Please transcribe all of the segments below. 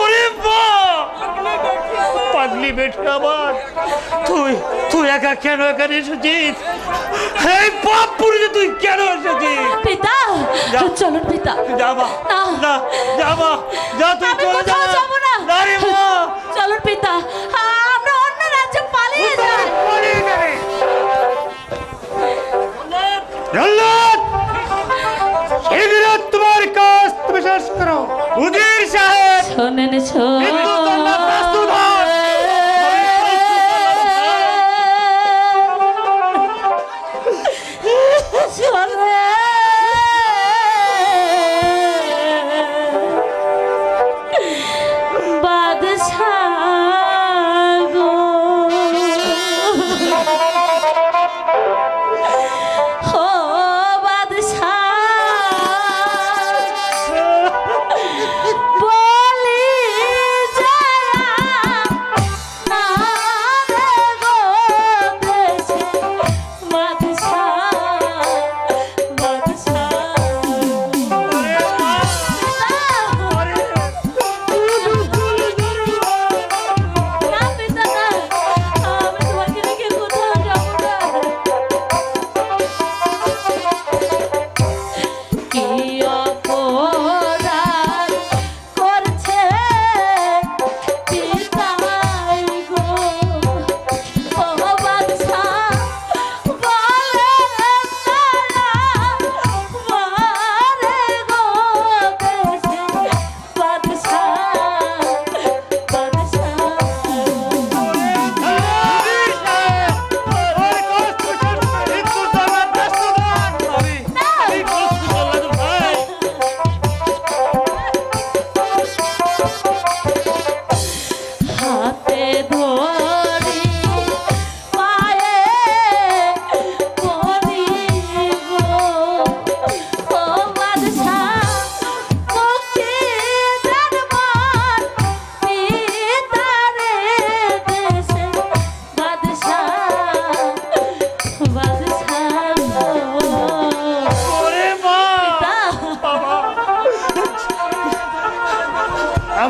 ওরে মা পাগলি বেটা আমার তুই তুই একা কেন এখানে এসেছিস? এই পাপ পুরীতে তুই কেন এসেছিস? পিতা। চলুন পিতা। যাবা না। যাবা যা তুই চলে যাব না। না মা। চলুন পিতা আমরা অন্য রাজ্যে পালিয়ে যাই। পালিয়ে শীঘ্র তোমার কাজ তুমি শেষ করো। উজির সাহেব! শোনেন মৃত্যুদণ্ড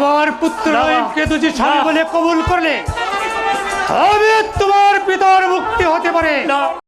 আমার পুত্র রহিমকে স্বামী বলে কবুল করলে তবে তোমার পিতার মুক্তি হতে পারে। না